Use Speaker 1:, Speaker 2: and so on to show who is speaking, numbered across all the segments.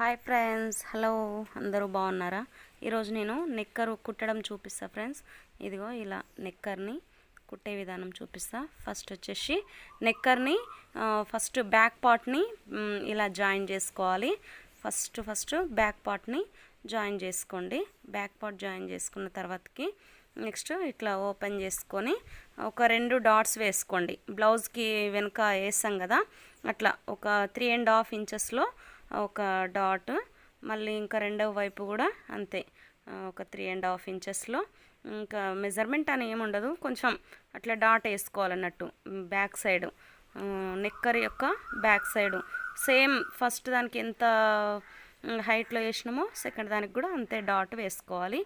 Speaker 1: Hi friends hello అందరూ బాగున్నారా? ఈరోజు నేను నెక్కర్ కుట్టడం చూపిస్తా ఫ్రెండ్స్. ఇదిగో ఇలా నెక్కర్ని కుట్టే విధానం చూపిస్తా. ఫస్ట్ వచ్చేసి నెక్కర్ని ఫస్ట్ బ్యాక్ పార్ట్ని ఇలా జాయిన్ చేసుకోవాలి. ఫస్ట్ ఫస్ట్ బ్యాక్ పార్ట్ని జాయిన్ చేసుకోండి. బ్యాక్ పార్ట్ జాయిన్ చేసుకున్న తర్వాతకి నెక్స్ట్ ఇట్లా ఓపెన్ చేసుకొని ఒక రెండు డాట్స్ వేసుకోండి. బ్లౌజ్కి వెనుక వేసాం కదా అట్లా ఒక త్రీ అండ్ హాఫ్ ఇంచెస్లో ఒక డాట్ మళ్ళీ ఇంకా రెండవ వైపు కూడా అంతే. ఒక త్రీ అండ్ హాఫ్ ఇంచెస్లో ఇంకా మెజర్మెంట్ అని ఏముండదు కొంచెం అట్లా డాట్ వేసుకోవాలన్నట్టు. Back side. నెక్కర్ యొక్క బ్యాక్ సైడ్. సేమ్ ఫస్ట్ దానికి ఎంత హైట్లో వేసినామో సెకండ్ దానికి కూడా అంతే డాట్ వేసుకోవాలి.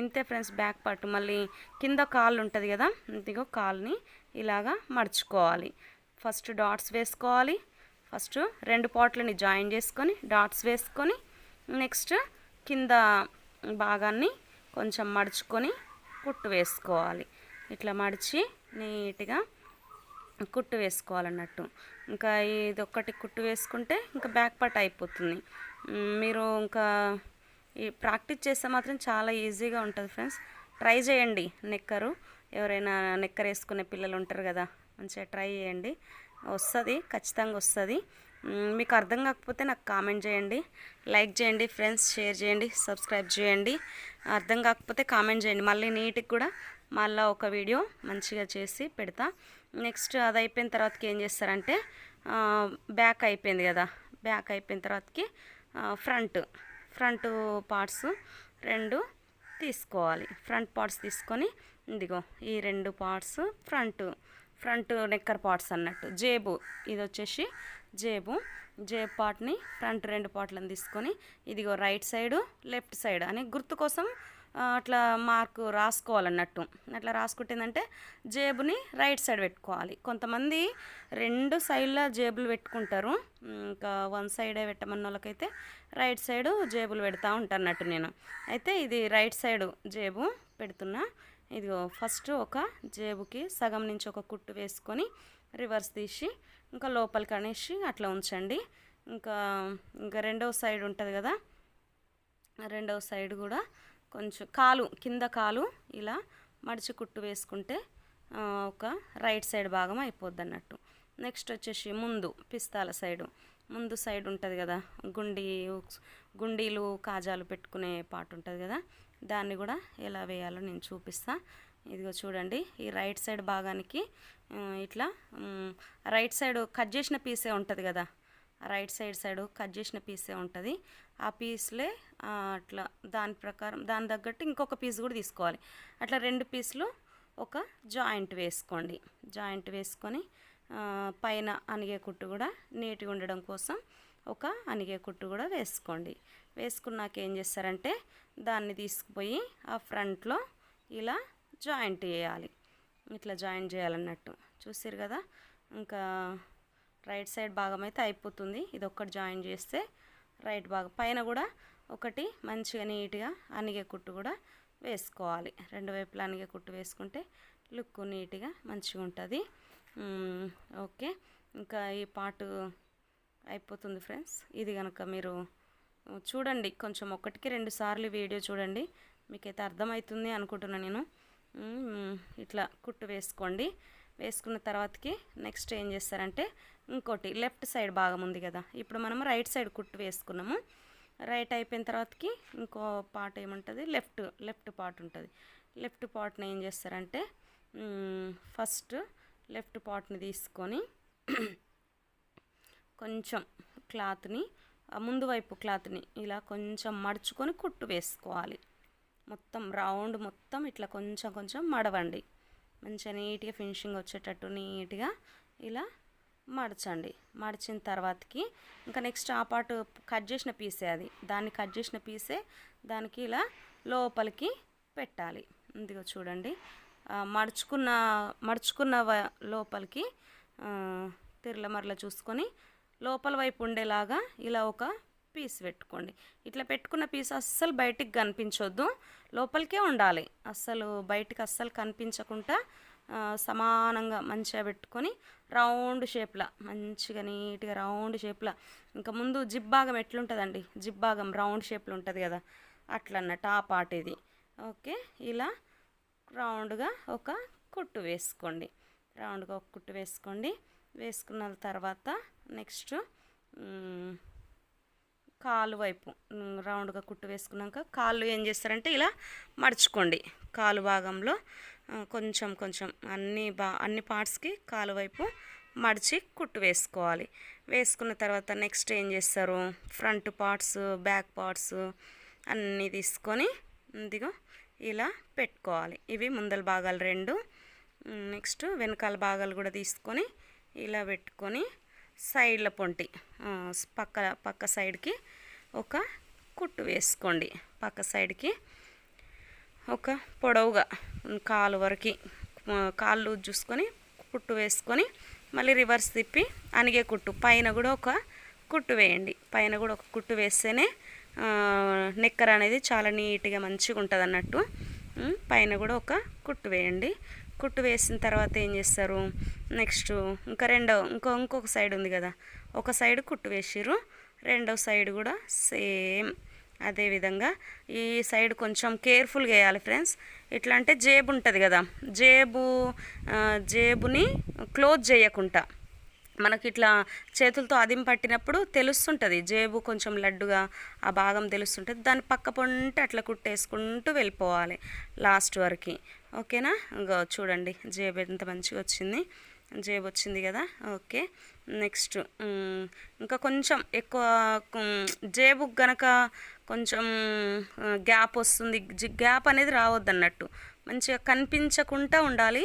Speaker 1: ఇంతే ఫ్రెండ్స్ బ్యాక్ పార్ట్ మళ్ళీ కింద కాళ్ళు ఉంటుంది కదా ఇదిగో కాల్ని ఇలాగా మడుచుకోవాలి ఫస్ట్ డాట్స్ వేసుకోవాలి. ఫస్ట్ రెండు పాట్లని జాయిన్ చేసుకొని డాట్స్ వేసుకొని నెక్స్ట్ కింద భాగాన్ని కొంచెం మడుచుకొని కుట్టు వేసుకోవాలి. ఇట్లా మడిచి నీట్గా కుట్టు వేసుకోవాలన్నట్టు. ఇంకా ఇది ఒక్కటి కుట్టు వేసుకుంటే ఇంకా బ్యాక్ పార్ట్ అయిపోతుంది. మీరు ఇంకా ఈ ప్రాక్టీస్ చేస్తే మాత్రం చాలా ఈజీగా ఉంటుంది ఫ్రెండ్స్. ట్రై చేయండి. నెక్కరు. ఎవరైనా నెక్కర్ వేసుకునే పిల్లలు ఉంటారు కదా మంచిగా ట్రై చేయండి. వస్తుంది ఖచ్చితంగా వస్తుంది. మీకు అర్థం కాకపోతే నాకు కామెంట్ చేయండి. లైక్ చేయండి ఫ్రెండ్స్ షేర్ చేయండి సబ్స్క్రైబ్ చేయండి. అర్థం కాకపోతే కామెంట్ చేయండి. మళ్ళీ నీట్కి కూడా మళ్ళీ ఒక వీడియో మంచిగా చేసి పెడతా. నెక్స్ట్ అది అయిపోయిన తర్వాతకి ఏం చేస్తారంటే బ్యాక్ అయిపోయింది కదా. బ్యాక్ అయిపోయిన తర్వాతకి ఫ్రంట్. ఫ్రంట్ పార్ట్స్ రెండు తీసుకోవాలి. ఫ్రంట్ పార్ట్స్ తీసుకొని ఇదిగో ఈ రెండు parts front. Front knicker parts అన్నట్టు. జేబు ఇది వచ్చేసి జేబు. జేబు పార్ట్ని ఫ్రంట్ రెండు పార్ట్లను తీసుకొని ఇదిగో రైట్ సైడు లెఫ్ట్ సైడ్ అని గుర్తు కోసం అట్లా మార్కు రాసుకోవాలన్నట్టు. అట్లా రాసుకుంటుందంటే జేబుని రైట్ సైడ్ పెట్టుకోవాలి. కొంతమంది రెండు సైడ్ల జేబులు పెట్టుకుంటారు. ఇంకా వన్ సైడే పెట్టమన్న వాళ్ళకైతే రైట్ సైడు జేబులు పెడతా ఉంటానట్టు నేను. అయితే ఇది రైట్ సైడ్ జేబు పెడుతున్నా. ఇదిగో ఫస్ట్ ఒక జేబుకి సగం నుంచి ఒక కుట్టు వేసుకొని రివర్స్ తీసి ఇంకా లోపలికి అనేసి అట్లా ఉంచండి. ఇంకా ఇంకా రెండవ సైడ్ ఉంటుంది కదా రెండవ సైడ్ కూడా కొంచెం కాలు కింద కాలు ఇలా మడిచి కుట్టు వేసుకుంటే ఒక రైట్ సైడ్ భాగం అయిపోద్ది అన్నట్టు నెక్స్ట్ వచ్చేసి ముందు పిస్తాల సైడు ముందు సైడ్ ఉంటుంది కదా గుండి గుండీలు కాజాలు పెట్టుకునే పాటు ఉంటుంది కదా దాన్ని కూడా ఎలా వేయాలో నేను చూపిస్తా. ఇదిగో చూడండి ఈ రైట్ సైడ్ భాగానికి ఇట్లా రైట్ సైడ్ కట్ చేసిన పీసే ఉంటుంది కదా రైట్ సైడ్ సైడ్ కట్ చేసిన పీసే ఉంటుంది. ఆ పీస్లే అట్లా దాని ప్రకారం దాని తగ్గట్టు ఇంకొక పీస్ కూడా తీసుకోవాలి. అట్లా రెండు పీసులు ఒక జాయింట్ వేసుకోండి. జాయింట్ వేసుకొని పైన అనిగే కుట్టు కూడా నీట్గా ఉండడం కోసం ఒక అనిగే కుట్టు కూడా వేసుకోండి. వేసుకున్నాక ఏం చేస్తారంటే దాన్ని తీసుకుపోయి ఆ ఫ్రంట్లో ఇలా జాయింట్ చేయాలి. ఇట్లా జాయింట్ చేయాలన్నట్టు. చూసారు కదా? ఇంకా రైట్ సైడ్ భాగం అయితే అయిపోతుంది. ఇది ఒక్కటి జాయిన్ చేస్తే రైట్ భాగం. పైన కూడా ఒకటి మంచిగా నీట్గా అనిగే కుట్టు కూడా వేసుకోవాలి. రెండు వైపులా అనిగే కుట్టు వేసుకుంటే లుక్ నీట్గా మంచిగా ఉంటుంది ఓకే. ఇంకా ఈ పాటు అయిపోతుంది ఫ్రెండ్స్. ఇది కనుక మీరు చూడండి. కొంచెం ఒకటికి రెండు సార్లు వీడియో చూడండి. మీకైతే అర్థమవుతుంది అనుకుంటున్నాను నేను. ఇట్లా కుట్టు వేసుకోండి. వేసుకున్న తర్వాతకి నెక్స్ట్ ఏం చేస్తారంటే ఇంకోటి లెఫ్ట్ సైడ్ భాగం ఉంది కదా. ఇప్పుడు మనం రైట్ సైడ్ కుట్టు వేసుకున్నాము. రైట్ అయిపోయిన తర్వాతకి ఇంకో పార్ట్ ఏముంటుంది? లెఫ్ట్ లెఫ్ట్ పార్ట్ ఉంటుంది. లెఫ్ట్ పార్ట్ని ఏం చేస్తారంటే ఫస్ట్ లెఫ్ట్ పార్ట్ని తీసుకొని కొంచెం క్లాత్ని ముందు వైపు క్లాత్ని ఇలా కొంచెం మడుచుకొని కుట్టు వేసుకోవాలి. మొత్తం రౌండ్ మొత్తం ఇట్లా కొంచెం కొంచెం మడవండి. మంచిగా నీట్గా ఫినిషింగ్ వచ్చేటట్టు నీట్గా ఇలా మడచండి. మడిచిన తర్వాతకి ఇంకా నెక్స్ట్ ఆ పాటు కట్ చేసిన పీసే అది. దాన్ని కట్ చేసిన పీసే దానికి ఇలా లోపలికి పెట్టాలి. ఇదిగో చూడండి. మడుచుకున్న మడుచుకున్న లోపలికి తిరల మరల చూసుకొని లోపల వైపు ఉండేలాగా ఇలా ఒక పీస్ పెట్టుకోండి. ఇట్లా పెట్టుకున్న పీస్ అస్సలు బయటికి కనిపించొద్దు. లోపలికే ఉండాలి. అస్సలు బయటికి అస్సలు కనిపించకుండా సమానంగా మంచిగా పెట్టుకొని రౌండ్ షేప్లా మంచిగా నీట్గా రౌండ్ షేప్లా. ఇంకా ముందు జిబ్బాగం భాగం ఎట్లుంటుందండి? జిబ్బాగం భాగం రౌండ్ షేప్లో ఉంటుంది కదా? అట్లన్న టాప్ ఆ ఇది. ఓకే ఇలా రౌండ్గా ఒక కుట్టు వేసుకోండి. రౌండ్గా ఒక కుట్టు వేసుకోండి. వేసుకున్న తర్వాత నెక్స్ట్ కాలు వైపు రౌండ్గా కుట్టు వేసుకున్నాక కాళ్ళు ఏం చేస్తారంటే ఇలా మడుచుకోండి. కాలు భాగంలో కొంచెం కొంచెం అన్ని బా అన్ని పార్ట్స్కి కాలు వైపు మడిచి కుట్టు వేసుకోవాలి. వేసుకున్న తర్వాత నెక్స్ట్ ఏం చేస్తారు? ఫ్రంట్ పార్ట్స్ బ్యాక్ పార్ట్స్ అన్నీ తీసుకొని ఇదిగో ఇలా పెట్టుకోవాలి. ఇవి ముందల భాగాలు రెండు నెక్స్ట్ వెనకాల భాగాలు కూడా తీసుకొని ఇలా పెట్టుకొని సైడ్ల పొంటి పక్క పక్క సైడ్కి ఒక కుట్టు వేసుకోండి. పక్క సైడ్కి ఒక పొడవుగా కాలు వరకు కాళ్ళు చూసుకొని కుట్టు వేసుకొని మళ్ళీ రివర్స్ తిప్పి అనిగే కుట్టు పైన కూడా ఒక కుట్టు వేయండి. పైన కూడా ఒక కుట్టు వేస్తేనే నిక్కర అనేది చాలా నీట్గా మంచిగా ఉంటుంది అన్నట్టు పైన కూడా ఒక కుట్టు వేయండి. కుట్టు వేసిన తర్వాత ఏం చేస్తారు? నెక్స్ట్ ఇంకా రెండో ఇంకో ఇంకొక సైడ్ ఉంది కదా ఒక సైడ్ కుట్టు వేసిర్రు రెండో సైడ్ కూడా సేమ్ అదేవిధంగా ఈ సైడ్ కొంచెం కేర్ఫుల్గా వేయాలి ఫ్రెండ్స్. ఎట్లా అంటే జేబు ఉంటుంది కదా జేబు జేబుని క్లోజ్ చేయకుండా. మనకి ఇట్లా చేతులతో అదిం పట్టినప్పుడు తెలుస్తుంటుంది జేబు కొంచెం లడ్డుగా ఆ భాగం తెలుస్తుంటుంది దాని పక్క పొంటే అట్లా కుట్టేసుకుంటూ వెళ్ళిపోవాలి లాస్ట్ వరకు. ఓకేనా? ఇంకా చూడండి జేబు ఎంత మంచిగా వచ్చింది. జేబు వచ్చింది కదా? ఓకే. నెక్స్ట్ ఇంకా కొంచెం ఎక్కువ జేబు గనక కొంచెం గ్యాప్ వస్తుంది. గ్యాప్ అనేది రావద్దు అన్నట్టు మంచిగా కనిపించకుండా ఉండాలి.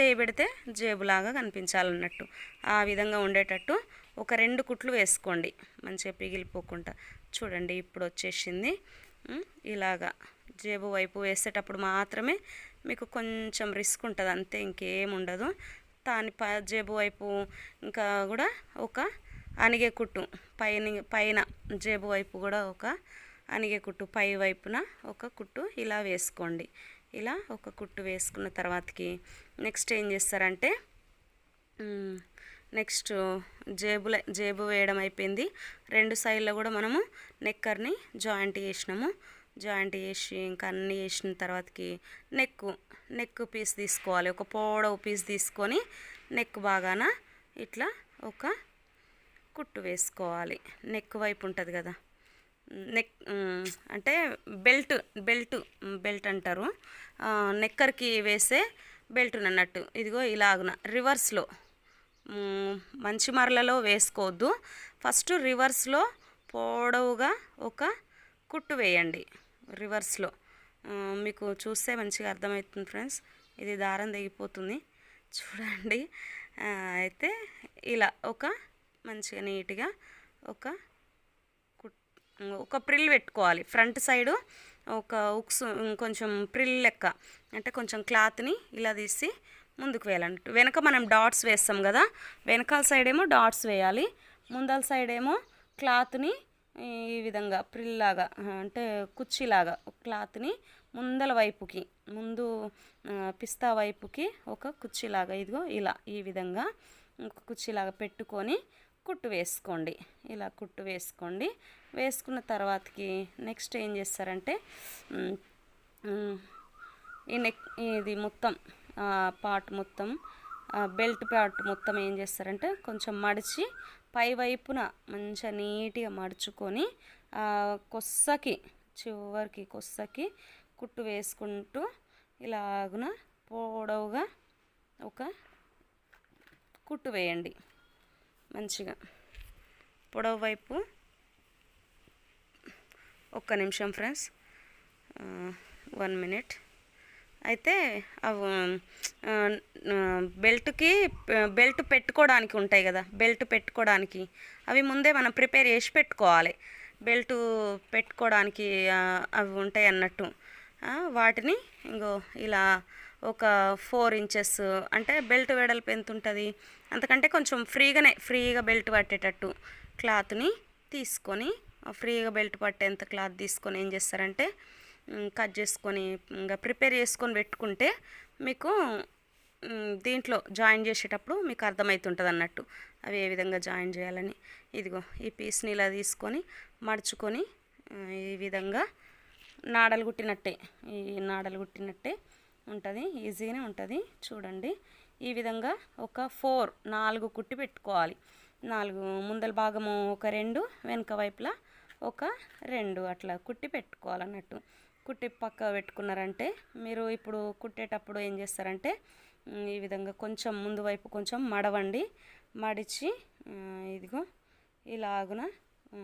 Speaker 1: చేయి పెడితే జేబులాగా కనిపించాలన్నట్టు. ఆ విధంగా ఉండేటట్టు ఒక రెండు కుట్లు వేసుకోండి. మంచిగా పిగిలిపోకుండా. చూడండి ఇప్పుడు వచ్చేసింది. ఇలాగా. జేబు వైపు వేసేటప్పుడు మాత్రమే మీకు కొంచెం రిస్క్ ఉంటుంది అంతే ఇంకేం ఉండదు. దాని ప జేబు వైపు ఇంకా కూడా ఒక అనిగే కుట్టు పైన పైన జేబు వైపు కూడా ఒక అనిగే కుట్టు పై వైపున ఒక కుట్టు ఇలా వేసుకోండి. ఇలా ఒక కుట్టు వేసుకున్న తర్వాతకి నెక్స్ట్ ఏం చేస్తారంటే నెక్స్ట్ జేబుల జేబు వేయడం అయిపోయింది. రెండు సైడ్లో కూడా మనము నెక్కర్ని జాయింట్ చేసినాము. జాయింట్ చేసి ఇంకా అన్నీ చేసిన తర్వాతకి నెక్ నెక్ పీస్ తీసుకోవాలి. ఒక పొడవు పీస్ తీసుకొని నెక్ బాగాన ఇట్లా ఒక కుట్టు వేసుకోవాలి. నెక్ వైపు ఉంటుంది కదా. నెక్ అంటే బెల్ట్ బెల్ట్ బెల్ట్ అంటారు. నెక్కర్కి వేసే బెల్ట్ అన్నట్టు. ఇదిగో ఇలాగున రివర్స్లో. మంచి మరలలో వేసుకోవద్దు. ఫస్ట్ రివర్స్లో పొడవుగా ఒక కుట్టు వేయండి. రివర్స్లో. మీకు చూస్తే మంచిగా అర్థమవుతుంది ఫ్రెండ్స్. ఇది దారం తెగిపోతుంది. చూడండి. అయితే ఇలా ఒక మంచిగా నీట్గా ఒక కుట్ ఒక ప్రిల్ పెట్టుకోవాలి. ఫ్రంట్ సైడు ఒక ఉక్స్ కొంచెం ప్రిల్ లెక్క అంటే కొంచెం క్లాత్ని ఇలా తీసి ముందుకు వేయాలన్నట్టు వెనక మనం డాట్స్ వేస్తాం కదా వెనకాల సైడ్ ఏమో డాట్స్ వేయాలి. ముందల సైడ్ ఏమో క్లాత్ని ఈ విధంగా ప్రిల్లాగా అంటే కుర్చీలాగా క్లాత్ని ముందల వైపుకి ముందు పిస్తా వైపుకి ఒక కుర్చీలాగా ఇదిగో ఇలా ఈ విధంగా ఒక కుర్చీలాగా పెట్టుకొని కుట్టు వేసుకోండి. ఇలా కుట్టు వేసుకోండి. వేసుకున్న తర్వాతకి నెక్స్ట్ ఏం చేస్తారంటే ఈ నెక్ ఇది మొత్తం పార్ట్ మొత్తం బెల్ట్ పార్ట్ మొత్తం ఏం చేస్తారంటే కొంచెం మడిచి పై వైపున మంచిగా నీట్గా మడుచుకొని ఆ, కొస్సకి చివరికి కొస్సకి కుట్టు వేసుకుంటూ ఇలాగున పొడవుగా ఒక కుట్టు వేయండి. మంచిగా పొడవు వైపు ఒక్క నిమిషం ఫ్రెండ్స్ వన్ మినిట్. అయితే అవి బెల్ట్కి బెల్ట్ పెట్టుకోవడానికి ఉంటాయి కదా బెల్ట్ పెట్టుకోవడానికి అవి ముందే మనం ప్రిపేర్ చేసి పెట్టుకోవాలి. బెల్ట్ పెట్టుకోవడానికి అవి ఉంటాయి అన్నట్టు. వాటిని ఇంకో ఇలా ఒక ఫోర్ ఇంచెస్ అంటే బెల్ట్ వెడల్పు ఎంత ఉంటుంది? అంతకంటే కొంచెం ఫ్రీగానే ఫ్రీగా బెల్ట్ పట్టేటట్టు క్లాత్ని తీసుకొని ఫ్రీగా బెల్ట్ పట్టేంత క్లాత్ తీసుకొని ఏం చేస్తారంటే కట్ చేసుకొని ఇంకా ప్రిపేర్ చేసుకొని పెట్టుకుంటే మీకు దీంట్లో జాయిన్ చేసేటప్పుడు మీకు అర్థమవుతుంటుంది అన్నట్టు అవి ఏ విధంగా జాయిన్ చేయాలని. ఇదిగో ఈ పీస్ని ఇలా తీసుకొని మడుచుకొని ఈ విధంగా నాడలు కుట్టినట్టే. ఈ నాడలు కుట్టినట్టే ఉంటుంది ఈజీగానే ఉంటుంది. చూడండి ఈ విధంగా ఒక ఫోర్ నాలుగు కుట్టి పెట్టుకోవాలి. నాలుగు ముందల భాగము ఒక రెండు వెనుక వైపులా ఒక రెండు అట్లా కుట్టి పెట్టుకోవాలన్నట్టు. కుట్టి పక్క పెట్టుకున్నారంటే మీరు ఇప్పుడు కుట్టేటప్పుడు ఏం చేస్తారంటే ఈ విధంగా కొంచెం ముందు వైపు కొంచెం మడవండి. మడిచి ఇదిగో ఇలాగున ఆ,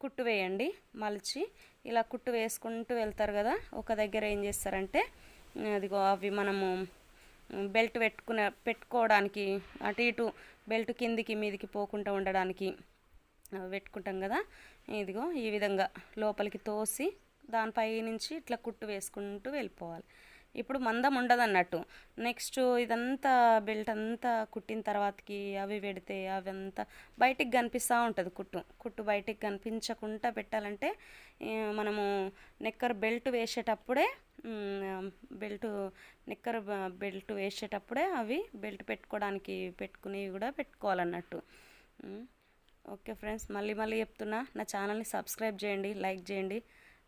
Speaker 1: కుట్టు వేయండి. మలిచి ఇలా కుట్టు వేసుకుంటూ వెళ్తారు కదా ఒక దగ్గర ఏం చేస్తారంటే అదిగో అవి మనము బెల్ట్ పెట్టుకునే పెట్టుకోవడానికి అటు ఇటు బెల్ట్ కిందికి మీదికి పోకుండా ఉండడానికి పెట్టుకుంటాం కదా. ఇదిగో ఈ విధంగా లోపలికి తోసి దానిపై నుంచి ఇట్లా కుట్టు వేసుకుంటూ వెళ్ళిపోవాలి. ఇప్పుడు మందం ఉండదు అన్నట్టు నెక్స్ట్ ఇదంతా బెల్ట్ అంతా కుట్టిన తర్వాతకి అవి పెడితే అవి అంతా బయటికి కనిపిస్తూ ఉంటుంది కుట్టు. కుట్టు బయటికి కనిపించకుండా పెట్టాలంటే మనము నెక్కర్ బెల్ట్ వేసేటప్పుడే బెల్ట్ నిక్కర్ బెల్ట్ వేసేటప్పుడే అవి బెల్ట్ పెట్టుకోవడానికి పెట్టుకునేవి కూడా పెట్టుకోవాలన్నట్టు. ఓకే ఫ్రెండ్స్ మళ్ళీ మళ్ళీ చెప్తున్నా. నా ఛానల్ని సబ్స్క్రైబ్ చేయండి లైక్ చేయండి.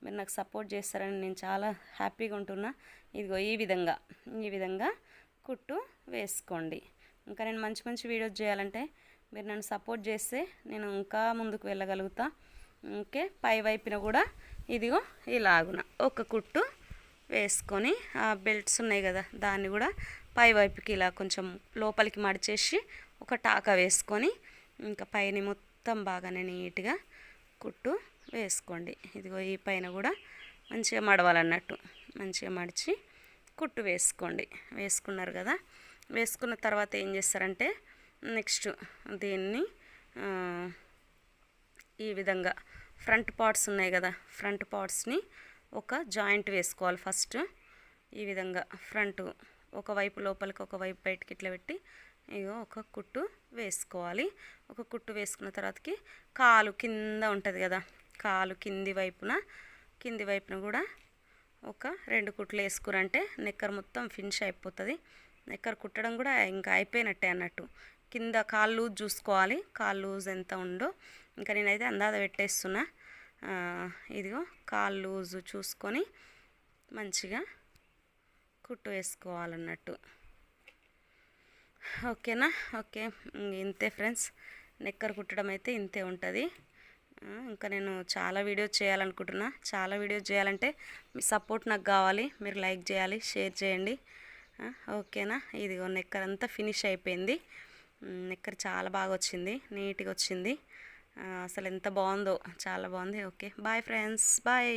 Speaker 1: మీరు నాకు సపోర్ట్ చేస్తారని నేను చాలా హ్యాపీగా ఉంటున్నా. ఇదిగో ఈ విధంగా ఈ విధంగా కుట్టు వేసుకోండి. ఇంకా నేను మంచి మంచి వీడియోస్ చేయాలంటే మీరు నన్ను సపోర్ట్ చేస్తే నేను ఇంకా ముందుకు వెళ్ళగలుగుతా. ఓకే పై వైపున కూడా ఇదిగో ఇలాగున ఒక కుట్టు వేసుకొని ఆ బెల్ట్స్ ఉన్నాయి కదా దాన్ని కూడా పై వైపుకి ఇలా కొంచెం లోపలికి మడిచేసి ఒక టాకా వేసుకొని ఇంకా పైన మొత్తం బాగానే నీట్గా కుట్టు వేసుకోండి. ఇదిగో ఈ పైన కూడా మంచిగా మడవాలన్నట్టు మంచిగా మడిచి కుట్టు వేసుకోండి. వేసుకున్నారు కదా? వేసుకున్న తర్వాత ఏం చేస్తారంటే నెక్స్ట్ దీన్ని ఈ విధంగా ఫ్రంట్ పార్ట్స్ ఉన్నాయి కదా? ఫ్రంట్ పార్ట్స్ని ఒక జాయింట్ వేసుకోవాలి ఫస్ట్. ఈ విధంగా ఫ్రంట్ ఒకవైపు లోపలికి ఒకవైపు బయటికి ఇట్లా పెట్టి ఇగో ఒక కుట్టు వేసుకోవాలి. ఒక కుట్టు వేసుకున్న తర్వాతకి కాలు కింద ఉంటుంది కదా? కాలు కింది వైపున కింది వైపున కూడా ఒక రెండు కుట్లు వేసుకురంటే నెక్కర్ మొత్తం ఫినిష్ అయిపోతుంది. నెక్కర్ కుట్టడం కూడా ఇంకా అయిపోయినట్టే అన్నట్టు. కింద కాలు లూజ్ చూసుకోవాలి. కాలు లూజ్ ఎంత ఉందో ఇంకా నేనైతే అందాద పెట్టేస్తున్నా. ఇదిగో కాలు లూజ్ చూసుకొని మంచిగా కుట్టు వేసుకోవాలన్నట్టు. ఓకేనా? ఓకే. ఇంతే ఫ్రెండ్స్. నెక్కర్ కుట్టడం అయితే ఇంతే ఉంటుంది. ఇంకా నేను చాలా వీడియోస్ చేయాలనుకుంటున్నా. చాలా వీడియోస్ చేయాలంటే మీ సపోర్ట్ నాకు కావాలి. మీరు లైక్ చేయాలి షేర్ చేయండి. ఓకేనా? ఇదిగో నెక్కర్ అంతా ఫినిష్ అయిపోయింది. నెక్కర్ చాలా బాగా వచ్చింది. నీట్గా వచ్చింది. అసలు ఎంత బాగుందో చాలా బాగుంది. Okay bye friends bye.